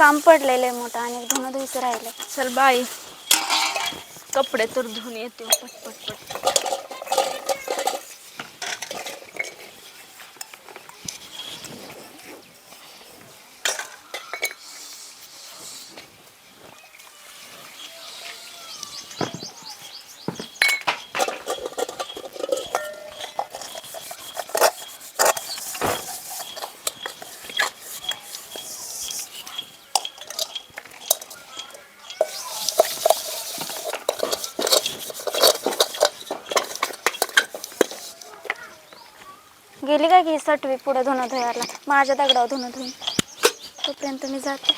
काम पडलेलं आहे मोठं आणि धुणं धुयचं राहिलं चल बाई. कपडे तर धुवून येते. पटपट पट. गेली काय की सटवी पुढं धुणं धुवायला? माझ्या दगडावर धुणं धुवून तोपर्यंत मी जाते.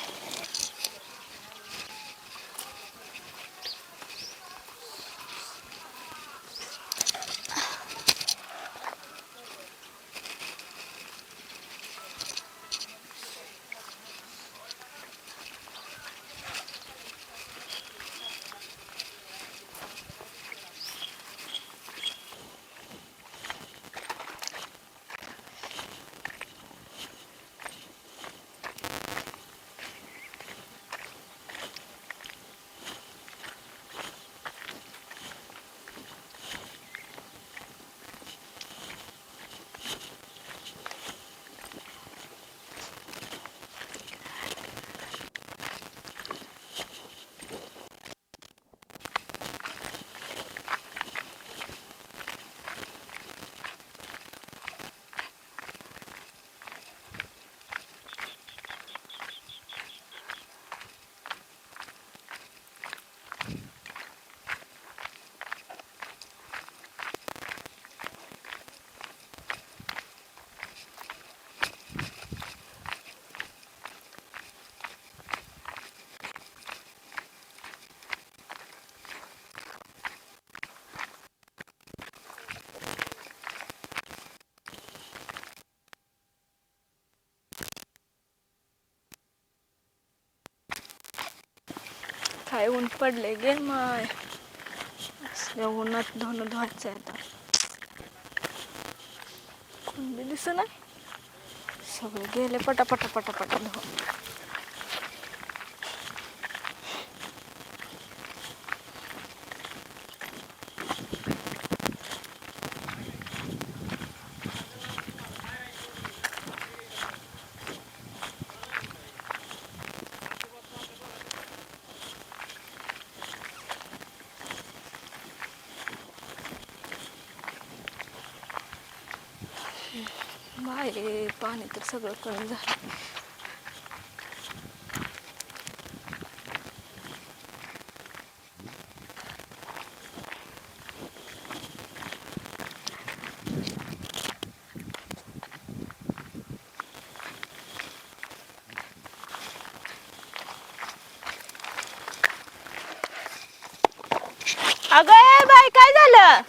खाय ऊन पडले गे माय. असल्या उन्हात धुणं धुवायचं आहे आता. कोण बी दिसत नाही. सगळे गेले पटापटा पटापटा धुवा बाय पाणी तर सगळं कमी झालं. अगं ए बाई काय झालं?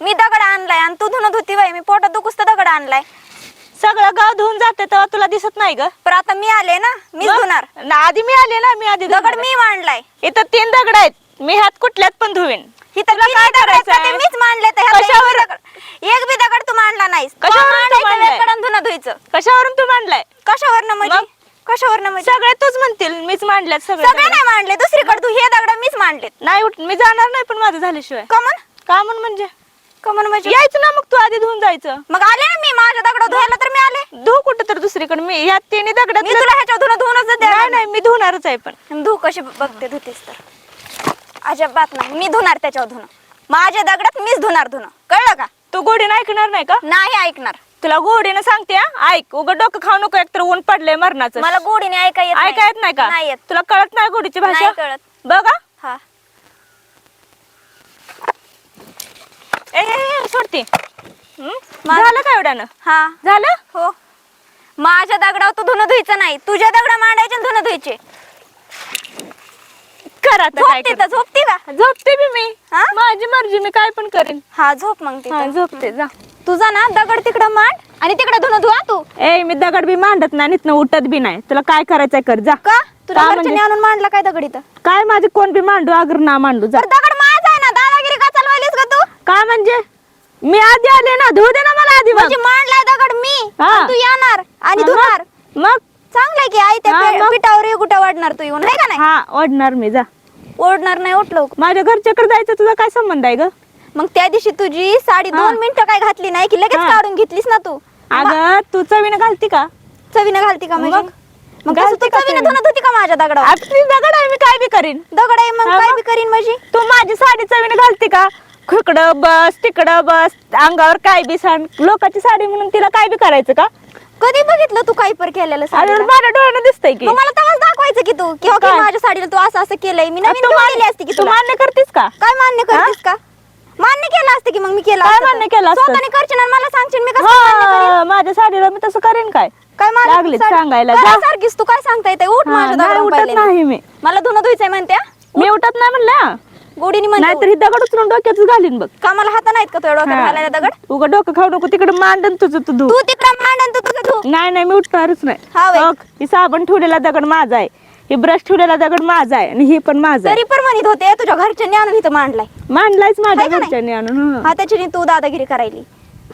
मी दगड आणलाय आणि तू धुनत धुती बाई मी पोटात दुखूस तर दगड आणलाय. सगळं गाव धुवून जाते तेव्हा तुला दिसत नाही ग. पण आता मी आले ना मग? धुणार. ना, आधी मी आले ना मी आधी दगड धुणार. मी मांडलाय. इथं तीन दगड आहेत. मी ह्यात कुठल्यात पण धुवीन. ही तर तुला काय करायचंय? मीच मांडले तर एक कशावर? दगड- एक बी दगड तू मांडला नाहीस. कशावरून तो मांडायचं, मांडलाय? वेगळं धुणं धुयचं कशावरून तू मांडलाय? कशावरनं म्हणजे? मग? कशावरनं म्हणजे? सगळे तूच म्हणतील मीच मांडल्यात सगळे. नाही मांडले. दुसरीकडे तू हे दगड मीच मांडलेत. नाही उठ मी जाणार नाही पण माझं झाल्याशिवाय. कमन? का म्हणून म्हणजे? कमन म्हणजे? यायचं ना मग तू आधी धुवून जायचं. मग आले ना मी? माझ्या दगड धुवायला तर मी आले. धुव कुठं तर दुसरीकडे. मी ह्या तिन्ही दगडात मी तुला ह्याच्या धुणं धुवूनच नाही नाही. मी धुणारच आहे पण. धू कशी बघते धुतीस तर. अजिबात नाही. मी धुणार त्याच्यावर धुणं. माझ्या दगडात मीच धुणार धुणं. कळलं का? तू गोडीनं ऐकणार नाही का? नाही ऐकणार. तुला गोडीनं सांगते हा? ऐक. उघड डोकं खाऊ नको एकतर ऊन पडलंय मरणाचं. मला गोडीने ऐका येत ऐका येत नाही का? नाही येत. तुला कळत नाही गोडीची भाषा? नाही कळत. बघा हा ए, ए ए, सोडते हं? झालं का एवढ्यानं? हा. झालं? हो. माझ्या दगडावर तू धुणं धुयचं नाही. तुझ्या दगडा मांडायचे आणि धुणं धुयचे. कर आता काय झोपते तर कर. झोपते का? झोपते बी मी. हा? माझी मर्जी मी काय पण करेन. हा झोप मग हा, तिथं. झोपते जा. तुझा ना दगड तिकडं मांड आणि तिकडे धुणं धुवा तू. ए मी दगड बी मांडत नाही उठत बी नाही. तुला काय करायचंय कर जा. का? तुला का घरच्याने? आणून मांडला काय दगड इथं? काय माझे कोण बी मांडू अगर ना मांडू जा. तर दगड माझा आहे ना दादागिरी का चालवायलीस का तू काय म्हणजे? मी आधी आले ना धुऊ दे ना मला आधी मग. म्हणजे मांडलाय दगड मी हा. आणि तू येणार आणि हा, धुणार. मग? चांगलंय की नाही त्या हा, पि- मग? पिठावर वाढणार तू येऊन नाही का नाही? हा ओढणार मी जा. ओढणार नाही उठलो माझ्या घरच्याकडे जायचं तुझा काय संबंध आहे ग? मग त्या दिवशी तुझी साडी हा. दोन मिनिटं काय घातली नाही की लगेच हा. काढून घेतलीस ना तू? अगं तू चवीनं घालती का? चवीनं घालती का म्हणजे मग? मग कसं तू का चवीनं चवीनं? धुणत होती का माझ्या दगडावर? दगड आहे मी काय बी करीन. दगड आहे मग हा, काय मग? बी करीन म्हणजे तू माझी साडी चवीनं घालती का? खुकडं बस तिकडं बस अंगावर काय बी सांग लोकांची साडी म्हणून तिला काय बी करायचं का? कधी बघितलं तू काही पर केलेलं अरे साडीला? माझ्या डोळ्यानं दिसतंय की. मग मला तेव्हाच दाखवायचं की तू. की हो की काय? माझ्या साडीला तू असं असं केलंय. मी नवीन घेऊन असती की तू तुला. मान्य करतीस का? काय मान्य करतेस का? मान्य केलं असतं की मग मी केलं काय असतं मान्य तर. केलं असतं? स्वतःने करशील आणि मला सांगशील मी कसं मान्य करीन? हा, माझ्या साडीला मी तसं करेन काय? काय मान्य लागलीच साडी- सांगायला. काय जा. सारखीस तू काय सांगता येते उठ हा, माझ्या नाही उठत. नाही मी. मला धुणं धुयचंय म्हणत्या मी उठत नाही म्हणलं. गोडीने म्हणते नाहीतर ही दगड उचलून डोक्यातच घालीन बघ. का मला हात नाहीत का तुझ्या डोक्यात घालायला दगड? उगा डोकं खाऊ नको तिकडे मांडन तुझं तू तू तिकडं मांडन तू तुझं धु. नाही नाही मी उठणारच नाही. हा व्हय. बघ, ही साबण ठेवलेला दगड माझा आहे. ही ब्रश ठेवलेला दगड माझा आहे आणि ही पण माझा आहे. तरी पण म्हणत होते तुझ्या घरच्यांनी आणून इथं मांडलाय. मांडलायच माझ्या हाय का नाही? घरच्यांनी आणून हं. हा त्याच्याने तू दादागिरी करायली.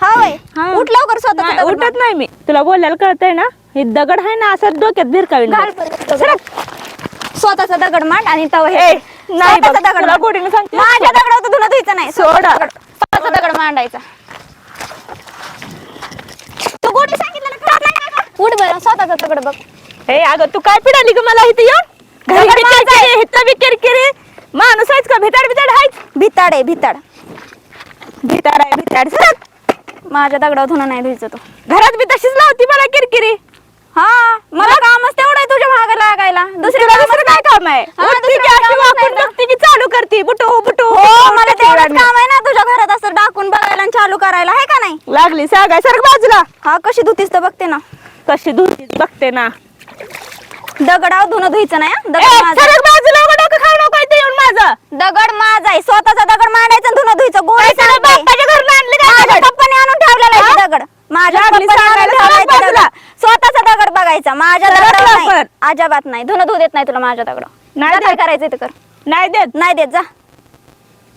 हा वय. हा. उठ लवकर स्वतः नाही, उठत नाही मी. तुला बोलायला कळतंय ना? हे दगड आहे ना असं डोक्यात भिरकावीन घाल. स्वतःचा दगड मांड आणि तवा हे. नाही बघ, दगड तुला. गोडीने सांगते. माझ्या दगडावर तर धुणं धुयचं नाही. सोड. स्वतःचा दगड- मांडायचा. तू गोडी सांगितलं ना कळत नाही का? उठ बरं स्वतःचा दगड बघ. ए अगं तू काय पिडाली ग मला इथे येऊन? घरी दगड बी माझा किरकिरी, इथं बी किरकिरी माणूस आहेच का? भिताड भिताड आहेच भिताड आहे भिताड. भिताड आहे भिताड. सरक माझ्या दगडावर धुणं नाही धुयचं तू. घरात बी तशीच लावती मला किरकिरी. हा मला कामच तेवढं आहे तुझ्या भागा लागायला. दुसरी तुला दुसरं काय काम आहे? उठती दुसरं की अशी कामच वाकून नाही ना. बघती की चालू करती. बुटू बुटू हो मला तेवढंच. काम आहे ना तुझ्या घरात असं डाकून बघायला आणि चालू करायला आहे का नाही? लागली सांगाय सरक बाजूला. हा कशी धुतीस तर बघते ना. कशी धुतीस बघते ना. दगडावर धुणं धुयचं नाही हं? ए, दगड माझा. सरक बाजूला डोकं खाऊ नको इथे येऊन माझं. दगड माझा आहे स्वतःचा दगड मांडायचा आणि धुणं धुयचं गोळी काय तुला सांगते. बाप्पाच्या घरनं आणलं काय माझ्या दगड? पप्पाने आणून ठेवलेला आहे ते दगड. माझ्या लागली सांगायला, बाजूला. दगड. स्वतःचा दगड बघायचा. माझ्या दगडावर नाही. अजिबात नाही. धुणं धुऊ देत नाही तुला माझ्या दगड नाही काय देत. करायचं ते कर. नाही देत. नाही देत जा.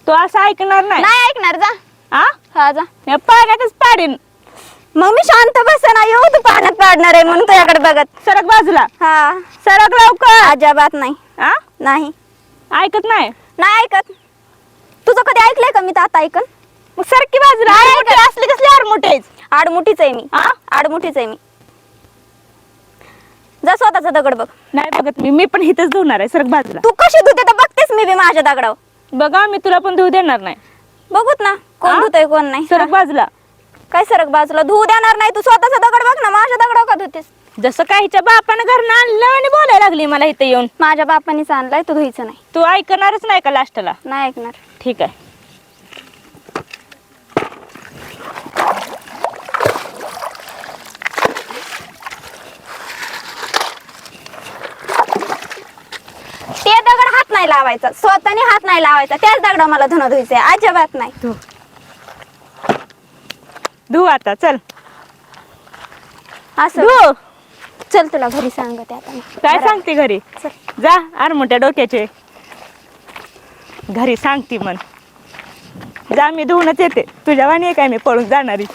तू असं ऐकणार नाही. नाही ऐकणार जा. हा हा जा. या पाण्यातच पाडीन. मग मी शांत बसे ना येऊ तू पाण्यात पाडणार आहे म्हणून तुझ्याकडे बघत. सरक बाजूला. हा. सरक लवकर. अजिबात नाही. हा नाही. ऐकत नाही? नाही ऐकत. तुझं कधी ऐकलंय का? मी तर आता ऐकन. मग सरकी बाजूला आडमुठी. असली कसली आडमुठेच? आडमुठीच आहे मी. हा? आडमुठीच आहे मी. जा स्वतःचा दगड बघ. नाही बघत मी. मी पण इथंच धुणार आहे सरक बाजूला. तू कशी धुते तर बघतेस मी बी माझ्या दगडावर. बघा मी तुला पण धुऊ देणार नाही. बघूत ना कोण हा? धुतय कोण नाही. सरक बाजूला. काय सरक बाजूला? धुऊ देणार नाही तू स्वतःचा दगड बघ ना माझ्या दगडावर का धुतेस? जसं काहीच्या बापानं घरनं आणलं आणि बोलायला लागली मला इथे येऊन. माझ्या बापानीच आणलाय तू धुईचं नाही. तू ऐकणारच नाही का लास्टला? नाही ऐकणार. ठीक आहे ते दगड हात नाही लावायचा. स्वतःने हात नाही लावायचा. त्याच दगडा मला धुणं धुयचंय अजिबात नाही. धु. धु आता चल. असं. धु. चल तुला घरी सांगते आता मी. काय. सांगते घरी? चल. जा आर मोठ्या डोक्याचे. घरी सांगती मन जा मी धुवूनच येते. तुझ्या वाणी आहे काय मी पळून जाणारी?